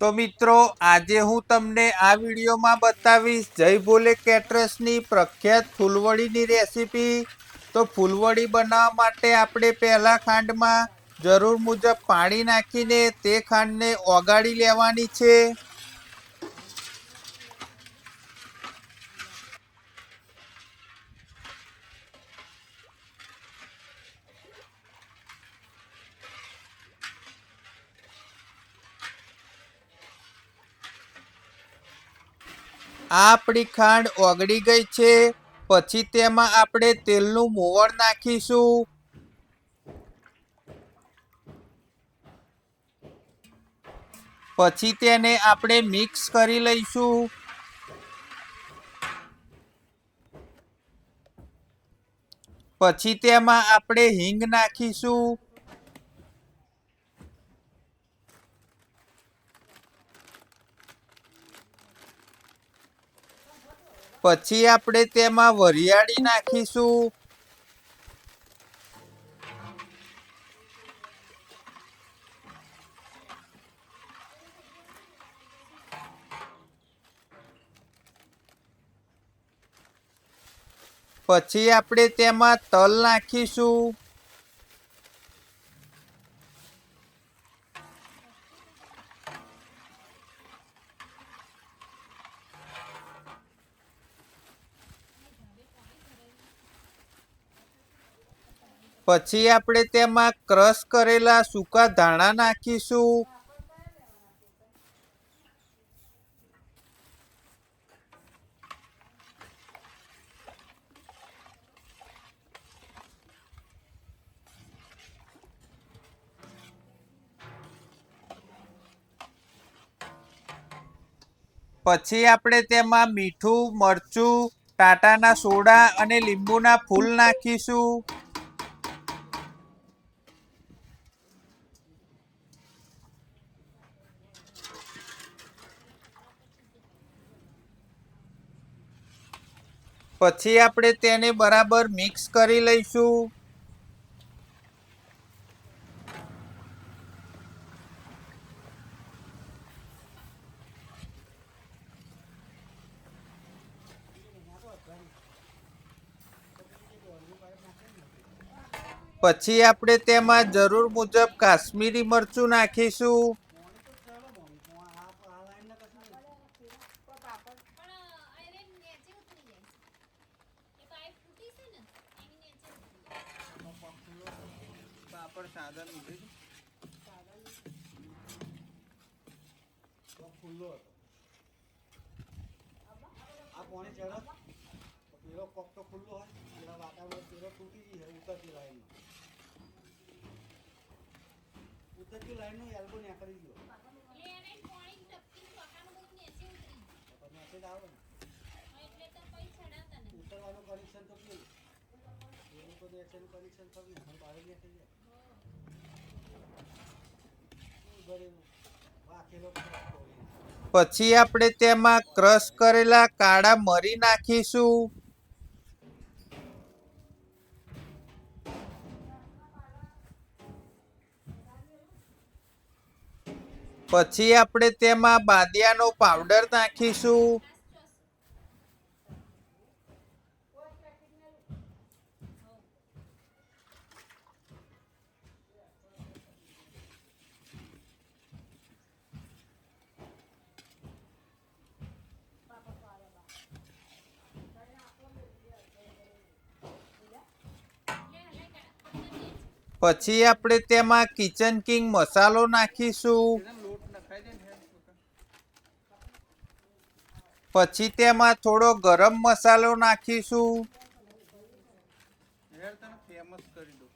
તો મિત્રો, આજે હું તમને આ વિડીયોમાં બતાવીશ જય ભોલે કેટરસની પ્રખ્યાત ફૂલવડીની રેસીપી. તો ફૂલવડી બનાવવા માટે આપણે પહેલાં ખાંડમાં જરૂર મુજબ પાણી નાખીને તે ખાંડને ઓગાળી લેવાની છે. આપણી ખાંડ ઓગળી ગઈ છે, પછી તેમાં આપણે તેલનું મોવણ નાખીશું. પછી તેને આપણે મિક્સ કરી લઈશું. પછી તેમાં આપણે હિંગ નાખીશું. પછી આપણે તેમાં વરિયાળી નાખીશું. પછી આપણે તેમાં તલ નાખીશું. પછી આપણે તેમાં ક્રશ કરેલા સૂકા ધાણા નાખીશું. પછી આપણે તેમાં મીઠું, મરચું, ટાટાના સોડા અને લીંબુના ફૂલ નાખીશું. પછી આપણે તેને બરાબર મિક્સ કરી લઈશું. પછી આપણે તેમાં જરૂર મુજબ કાશ્મીરી મરચું નાખીશું આ પોણી ચડત પેલો કોક તો ખુલ્લો હોય પેલા વાતાવરણ પેલો તૂટી ગઈ હોય ઉતરતી લાઈન ઉતરતી લાઈન નો એલ્બો નીકળી ગયો તો મેસેજ આવે ને. ઉતરવાનું કનેક્શન તો કેવું એવું તો એક્શન કનેક્શન થયું ને બહાર નીકળી જાય શું ભરેલું પછી આપણે તેમાં ક્રશ કરેલા કાળા મરી નાખીશું. પછી આપણે તેમાં બાદિયાનો પાવડર નાખીશું. પછી આપણે તેમાં કિચન કિંગ મસાલો નાખીશું. પછી તેમાં થોડો ગરમ મસાલો નાખીશું. ફેમસ કરી દો.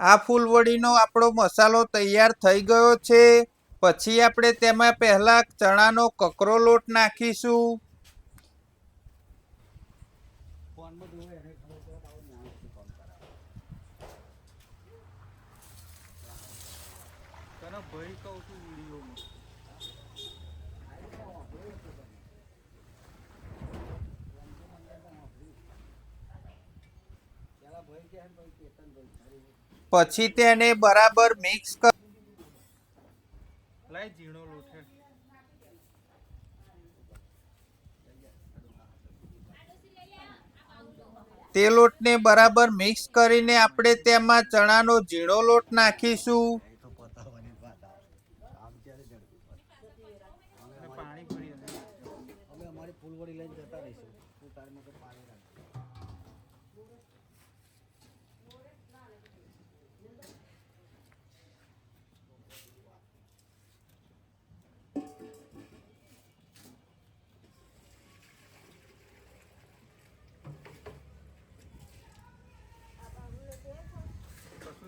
આ ફૂલવડીનો આપણો મસાલો તૈયાર થઈ ગયો છે. પછી આપણે તેમાં પહેલા ચણાનો કકરો લોટ નાખીશું. પછી તેને બરાબર મિક્સ કર ઝીણો લોટ. તે લોટને બરાબર મિક્સ કરીને આપણે તેમાં ચણાનો ઝીણો લોટ નાખીશું.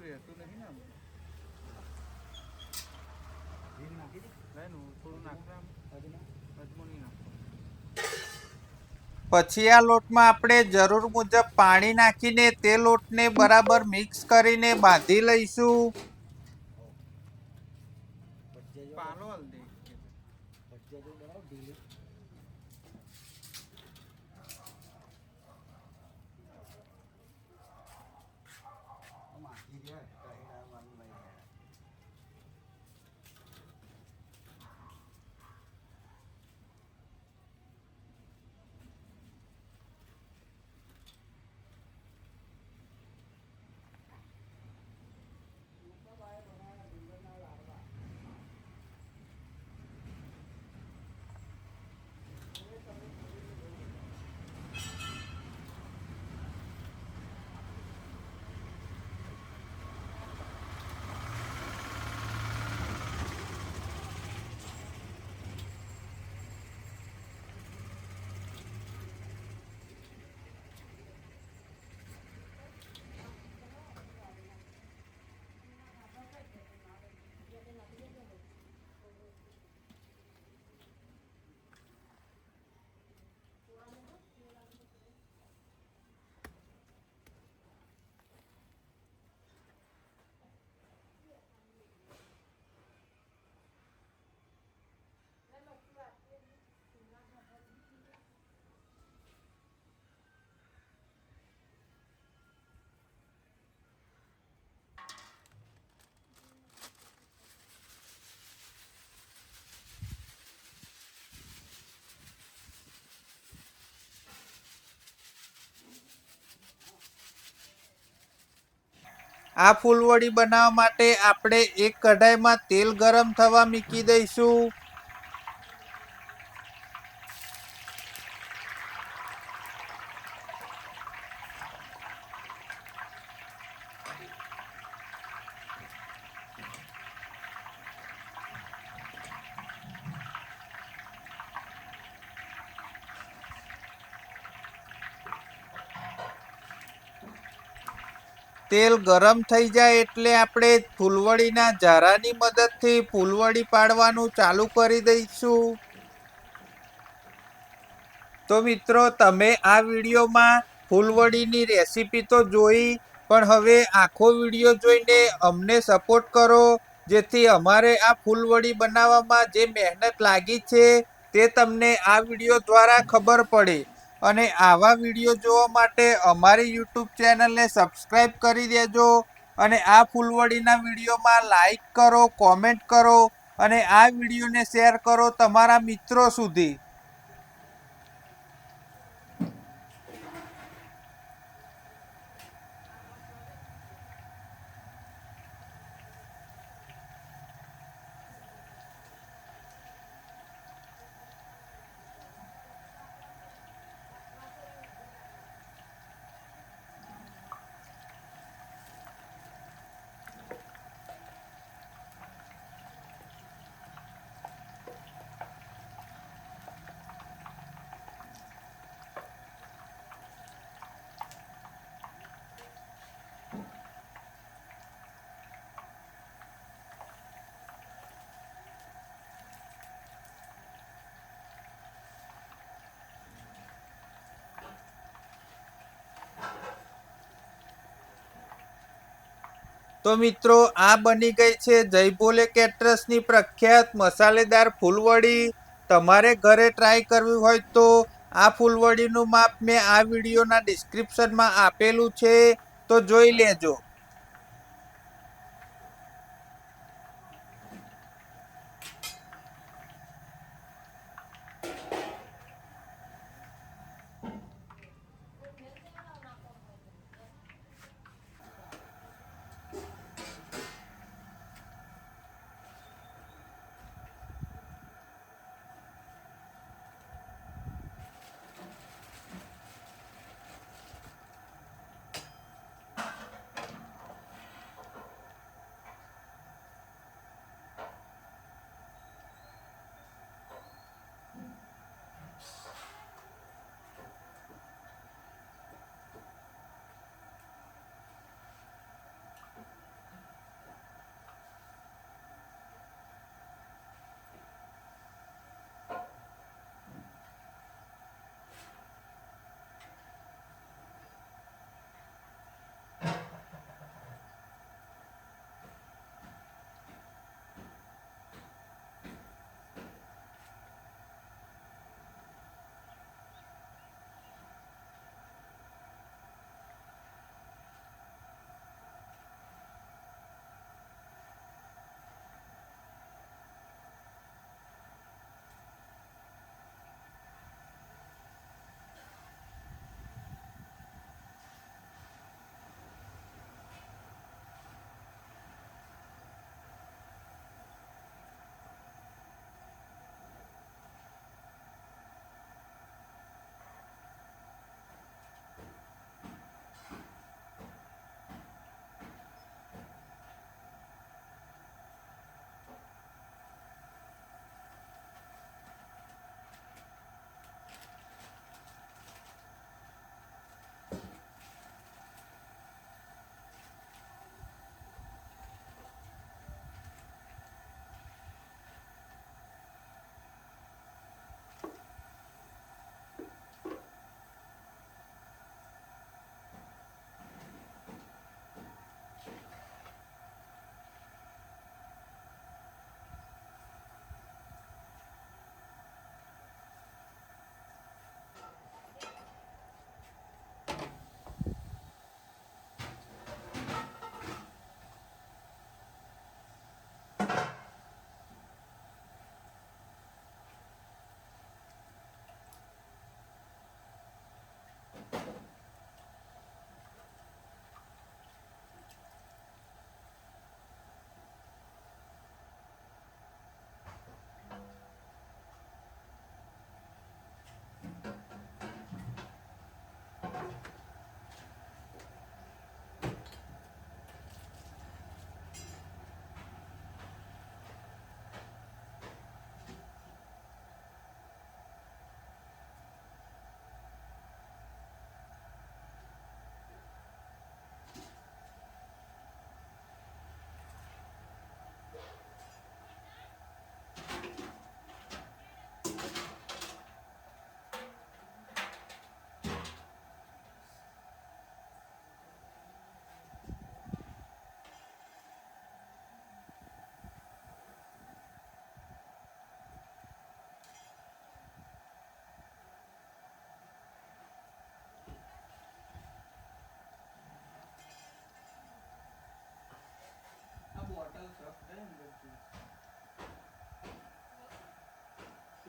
રહેતું નહીં ને. ઘી નાખી દે લાઈ થોડું નાખે આમ. હજી ના અજમો નાખતો. પછી આ લોટમાં આપણે જરૂર મુજબ પાણી નાખીને તે લોટને બરાબર મિક્સ કરીને બાંધી લઈશું ભજીયા જેવો પાલો હલ્દી ભજીયા જેવું બનાવો ઢીલી આમ આખી જાય કઈ ના મારું લઈ જાય આ ફૂલવડી બનાવવા માટે આપણે એક કઢાઈમાં તેલ ગરમ થવા મૂકી દઈશું. તેલ ગરમ થઈ જાય એટલે આપણે ફૂલવડીના ઝારાની મદદથી ફૂલવડી પાડવાનું ચાલુ કરી દઈશું. તો મિત્રો, તમે આ વિડીયોમાં ફૂલવડીની રેસીપી તો જોઈ, પણ હવે આખો વીડિયો જોઈને અમને સપોર્ટ કરો, જેથી અમારે આ ફૂલવડી બનાવવામાં જે મહેનત લાગી છે તે તમને આ વીડિયો દ્વારા ખબર પડે. અને આવા વીડિયો જોવા માટે અમારી યુટ્યુબ ચેનલને સબસ્ક્રાઈબ કરી દેજો અને આ ફૂલવડીના વિડીયોમાં લાઈક કરો કોમેન્ટ કરો અને આ વિડીયોને શેર કરો તમારા મિત્રો સુધી. તો મિત્રો, આ બની ગઈ છે જય ભોલે કેટરસની પ્રખ્યાત મસાલેદાર ફૂલવડી. તમારે ઘરે ટ્રાય કરવી હોય તો આ ફૂલવડીનું માપ મેં આ વિડીયોના ડિસ્ક્રિપ્શનમાં આપેલું છે. તો જોઈ લેજો.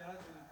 Gracias.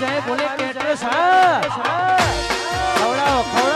સાહેબ બોલે કેટલો સાહેબ. ખવડાવો ખવડાવો.